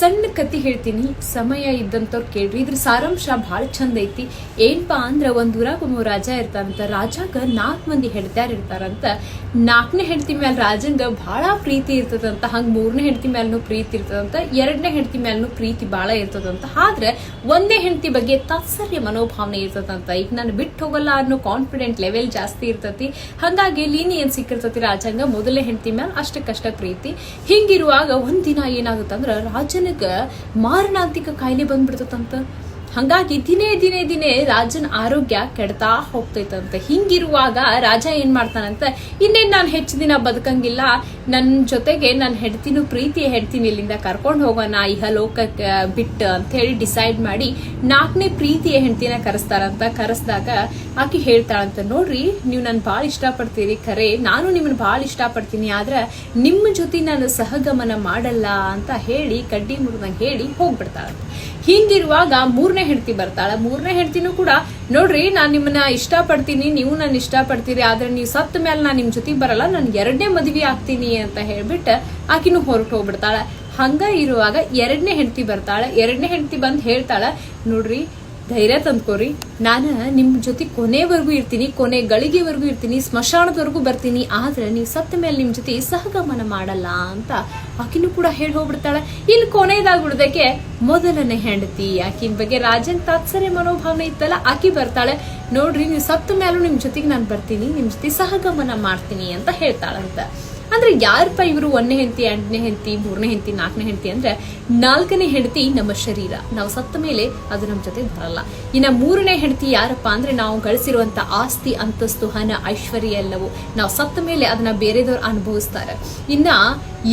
ಸಣ್ಣ ಕತಿ ಹೇಳ್ತೀನಿ. ಸಮಯ ಇದ್ದಂಥವ್ರು ಕೇಳ್ರಿ. ಇದ್ರ ಸಾರಾಂಶ ಭಾಳ ಚಂದ ಐತಿ. ಏನ್ಪಾ ಅಂದ್ರೆ ಒಂದು ಊರಾಗ ಒಬ್ಬ ರಾಜ ಇರ್ತಾರಂತ ರಾಜಾಗ ನಾಲ್ಕು ಮಂದಿ ಹೆಡ್ತಾರ ಇರ್ತಾರಂತ. ನಾಲ್ಕನೇ ಹೆಂಡತಿ ಮ್ಯಾಲ ರಾಜಂಗ ಬಹಳ ಪ್ರೀತಿ ಇರ್ತದಂತ, ಹಂಗ ಮೂರನೇ ಹೆಂಡತಿ ಮ್ಯಾಲೂ ಪ್ರೀತಿ ಇರ್ತದಂತ, ಎರಡನೇ ಹೆಂಡತಿ ಮ್ಯಾಲೂ ಪ್ರೀತಿ ಬಹಳ ಇರ್ತದಂತ. ಆದ್ರೆ ಒಂದೇ ಹೆಂಡತಿ ಬಗ್ಗೆ ತಾತ್ಸರ್ಯ ಮನೋಭಾವನೆ ಇರ್ತದಂತ. ಈಗ ನಾನು ಬಿಟ್ಟು ಹೋಗಲ್ಲ ಅನ್ನೋ ಕಾನ್ಫಿಡೆಂಟ್ ಲೆವೆಲ್ ಜಾಸ್ತಿ ಇರ್ತತಿ. ಹಂಗಾಗಿ ಲೀನಿ ಏನ್ ಸಿಕ್ಕಿರ್ತತಿ ರಾಜಂಗ. ಮೊದಲನೇ ಹೆಂಡತಿ ಮ್ಯಾಲ ಅಷ್ಟಕ್ಕಷ್ಟ ಪ್ರೀತಿ. ಹಿಂಗಿರುವಾಗ ಒಂದಿನ ಏನಾಗುತ್ತಂದ್ರ ರಾಜನಿಗ ಮಾರಣಾಂತಿಕ ಕಾಯಿಲೆ ಬಂದ್ಬಿಡ್ತದಂತ? ಹಂಗಾಗಿ ದಿನೇ ದಿನೇ ದಿನೇ ರಾಜನ ಆರೋಗ್ಯ ಕೆಡ್ತಾ ಹೋಗ್ತೈತಂತೆ. ಹಿಂಗಿರುವಾಗ ರಾಜ ಏನ್ ಮಾಡ್ತಾನಂತ, ಇನ್ನೇನ್ ನಾನು ಹೆಚ್ಚು ದಿನ ಬದುಕಂಗಿಲ್ಲ ನನ್ನ ಜೊತೆಗೆ ನನ್ನ ಹೆಡ್ತಿನೂ ಪ್ರೀತಿ ಹೆಡ್ತೀನಿ ಇಲ್ಲಿಂದ ಕರ್ಕೊಂಡು ಹೋಗೋಣ ಇಹ ಲೋಕಕ್ಕೆ ಬಿಟ್ಟು ಅಂತ ಹೇಳಿ ಡಿಸೈಡ್ ಮಾಡಿ ನಾಲ್ಕನೇ ಪ್ರೀತಿಯ ಹೆಂಡ್ತಿನ ಕರೆಸ್ತಾರಂತ. ಕರೆಸ್ದಾಗ ಆಕಿ ಹೇಳ್ತಾಳಂತ, ನೋಡ್ರಿ, ನೀವು ನನ್ ಭಾಳ ಇಷ್ಟಪಡ್ತೀರಿ ಖರೆ, ನಾನು ನಿಮ್ಮನ್ನ ಭಾಳ ಇಷ್ಟಪಡ್ತೀನಿ, ಆದ್ರೆ ನಿಮ್ಮ ಜೊತೆ ನಾನು ಸಹಗಮನ ಮಾಡಲ್ಲ ಅಂತ ಹೇಳಿ, ಕಡ್ಡಿ ಮುರಿದಂಗೆ ಹೇಳಿ ಹೋಗ್ಬಿಡ್ತಾಳಂತ. ಹಿಂಗಿರುವಾಗ ಮೂರನೇ ಹೆಂಡತಿ ಬರ್ತಾಳೆ. ಮೂರನೇ ಹೆಂಡತಿನೂ ಕೂಡ, ನೋಡ್ರಿ, ನಾನು ನಿಮ್ಮನ್ನ ಇಷ್ಟಪಡ್ತೀನಿ, ನೀವು ನನ್ನ ಇಷ್ಟಪಡ್ತೀರಿ, ಆದ್ರೆ ನೀವು ಸತ್ತ ಮೇಲೆ ನಾನು ನಿಮ್ ಜೊತೆ ಬರಲ್ಲ, ನಾನು ಎರಡನೇ ಮದುವೆ ಆಗ್ತೀನಿ ಅಂತ ಹೇಳ್ಬಿಟ್ಟು ಆಕಿನೂ ಹೊರಟು ಹೋಗ್ಬಿಡ್ತಾಳೆ. ಹಂಗ ಇರುವಾಗ ಎರಡನೇ ಹೆಂಡತಿ ಬರ್ತಾಳೆ. ಎರಡನೇ ಹೆಂಡತಿ ಬಂದು ಹೇಳ್ತಾಳ, ನೋಡ್ರಿ, ಧೈರ್ಯ ತಂದ್ಕೋರಿ. ನಾನು ನಿಮ್ಮ ಜೊತೆ ಕೊನೆವರೆಗೂ ಇರ್ತೀನಿ, ಕೊನೆ ಗಳಿಗೆವರೆಗೂ ಇರ್ತೀನಿ, ಸ್ಮಶಾನದವರೆಗೂ ಬರ್ತೀನಿ, ಆದ್ರೆ ನೀವು ಸತ್ತ ಮೇಲೆ ನಿಮ್ಮ ಜೊತೆ ಸಹಗಮನ ಮಾಡಲ್ಲ ಅಂತ ಆಕಿನೂ ಕೂಡ ಹೇಳಿ ಹೋಗ್ಬಿಡ್ತಾಳೆ. ಇಲ್ಲಿ ಕೊನೆಯದಾಗ್ಬಿಡ್ದಕ್ಕೆ ಮೊದಲನೇ ಹೆಂಡತಿ. ಆಕಿನ ಬಗ್ಗೆ ರಾಜನ್ ತಾತ್ಸರ್ಯ ಮನೋಭಾವನೆ ಇತ್ತಲ್ಲ, ಆಕಿ ಬರ್ತಾಳೆ. ನೋಡ್ರಿ, ನೀವು ಸತ್ತ ಮೇಲೂ ನಿಮ್ ಜೊತೆಗೆ ನಾನು ಬರ್ತೀನಿ, ನಿಮ್ ಜೊತೆ ಸಹಗಮನ ಮಾಡ್ತೀನಿ ಅಂತ ಹೇಳ್ತಾಳಂತ. ಅಂದ್ರೆ ಯಾರಪ್ಪ ಇವರು ಒಂದನೇ ಹೆಂಡತಿ ಎಂಟನೇ ಹೆಂಡತಿ, ಮೂರನೇ ಹೆಂಡತಿ, ನಾಲ್ಕನೇ ಹೆಂಡತಿ ಅಂದ್ರೆ ನಾಲ್ಕನೇ ಹೆಂಡತಿ ನಮ್ಮ ಶರೀರ. ನಾವು ಸತ್ತ ಮೇಲೆ ಅದು ನಮ್ಮ ಜೊತೆ ಬರಲ್ಲ. ಇನ್ನ ಮೂರನೇ ಹೆಂಡತಿ ಯಾರಪ್ಪ ಅಂದ್ರೆ ನಾವು ಗಳಿಸಿರುವಂತ ಆಸ್ತಿ, ಅಂತಸ್ತು, ಹಣ, ಐಶ್ವರ್ಯ ಎಲ್ಲವೂ ನಾವು ಸತ್ತ ಮೇಲೆ ಅದನ್ನ ಬೇರೆದವ್ರು ಅನುಭವಿಸ್ತಾರೆ. ಇನ್ನ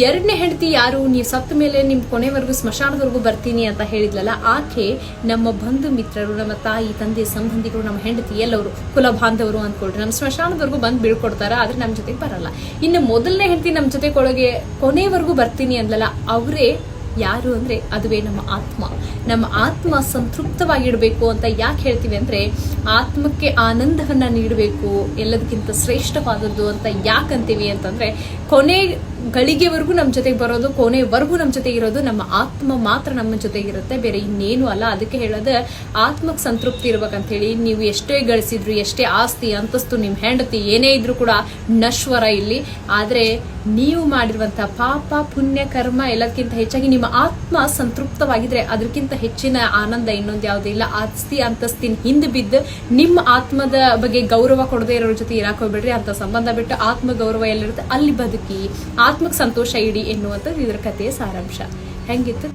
ಎರಡನೇ ಹೆಂಡತಿ ಯಾರು, ನೀವು ಸತ್ತ ಮೇಲೆ ನಿಮ್ ಕೊನೆವರೆಗೂ ಸ್ಮಶಾನದವರೆಗೂ ಬರ್ತೀನಿ ಅಂತ ಹೇಳಿದ್ಲಲ್ಲ, ಆಕೆ ನಮ್ಮ ಬಂಧು ಮಿತ್ರರು, ನಮ್ಮ ತಾಯಿ, ತಂದೆ ಸಂಬಂಧಿಗಳು ನಮ್ಮ ಹೆಂಡತಿ ಎಲ್ಲವರು ಕುಲ ಬಾಂಧವರು ಅಂದ್ಕೊಳ್ರಿ. ನಮ್ಮ ಸ್ಮಶಾನದವರೆಗೂ ಬಂದು ಬೀಳ್ಕೊಡ್ತಾರ, ಆದ್ರೆ ನಮ್ಮ ಜೊತೆಗೆ ಬರಲ್ಲ. ಇನ್ನು ಮೊದಲನೇ ಹೆಂಡತಿ ನಮ್ಮ ಜೊತೆ ಕೊಳಗೆ ಕೊನೆವರೆಗೂ ಬರ್ತೀನಿ ಅಂದಲ್ಲ ಅವರೇ ಯಾರು ಅಂದ್ರೆ ಅದುವೇ ನಮ್ಮ ಆತ್ಮ. ನಮ್ಮ ಆತ್ಮ ಸಂತೃಪ್ತವಾಗಿಡಬೇಕು ಅಂತ ಯಾಕೆ ಹೇಳ್ತೀವಿ ಅಂದ್ರೆ, ಆತ್ಮಕ್ಕೆ ಆನಂದವನ್ನ ನೀಡಬೇಕು, ಎಲ್ಲದಕ್ಕಿಂತ ಶ್ರೇಷ್ಠವಾದದ್ದು ಅಂತ ಯಾಕಂತೀವಿ ಅಂತಂದ್ರೆ, ಕೊನೆ ಗಳಿಗೆವರೆಗೂ ನಮ್ಮ ಜೊತೆಗೆ ಬರೋದು ಕೊನೆವರೆಗೂ ನಮ್ಮ ಜೊತೆ ಇರೋದು, ನಮ್ಮ ಆತ್ಮ ಮಾತ್ರ ನಮ್ಮ ಜೊತೆಗಿರುತ್ತೆ ಬೇರೆ ಇನ್ನೇನು ಅಲ್ಲ. ಅದಕ್ಕೆ ಹೇಳೋದು ಆತ್ಮಕ್ಕೆ ಸಂತೃಪ್ತಿ ಇರ್ಬೇಕಂತ ಹೇಳಿ ನೀವು ಎಷ್ಟೇ ಗಳಿಸಿದ್ರು, ಎಷ್ಟೇ ಆಸ್ತಿ, ಅಂತಸ್ತು ನಿಮ್ಮ ಹೆಂಡತಿ ಏನೇ ಇದ್ರೂ ಕೂಡ ನಶ್ವರ ಇಲ್ಲಿ. ಆದರೆ ನೀವು ಮಾಡಿರುವಂಥ ಪಾಪ, ಪುಣ್ಯ, ಕರ್ಮ ಎಲ್ಲದಕ್ಕಿಂತ ಹೆಚ್ಚಾಗಿ ನಿಮ್ಮ ಆತ್ಮ ಸಂತೃಪ್ತವಾಗಿದ್ರೆ ಅದಕ್ಕಿಂತ ಹೆಚ್ಚಿನ ಆನಂದ ಇನ್ನೊಂದು ಯಾವುದೂ ಇಲ್ಲ. ಆಸ್ತಿ, ಅಂತಸ್ತಿನ ಹಿಂದೆ ಬಿದ್ದು ನಿಮ್ಮ ಆತ್ಮದ ಬಗ್ಗೆ ಗೌರವ ಕೊಡದೇ ಇರೋರ ಜೊತೆ ಇರಾಕ್ ಹೋಗ್ಬೇಡ್ರಿ. ಅಂತ ಸಂಬಂಧ ಬಿಟ್ಟು ಆತ್ಮ ಗೌರವ ಎಲ್ಲಿರುತ್ತೆ? ಅಲ್ಲಿ ಬದುಕಿ. ಆತ್ಮಕ್ಕೆ ಸಂತೋಷ ಇಡಿ ಎನ್ನುವಂಥದ್ದು ಇದರ ಕಥೆಯ ಸಾರಾಂಶ. ಹೆಂಗಿತ್ತು?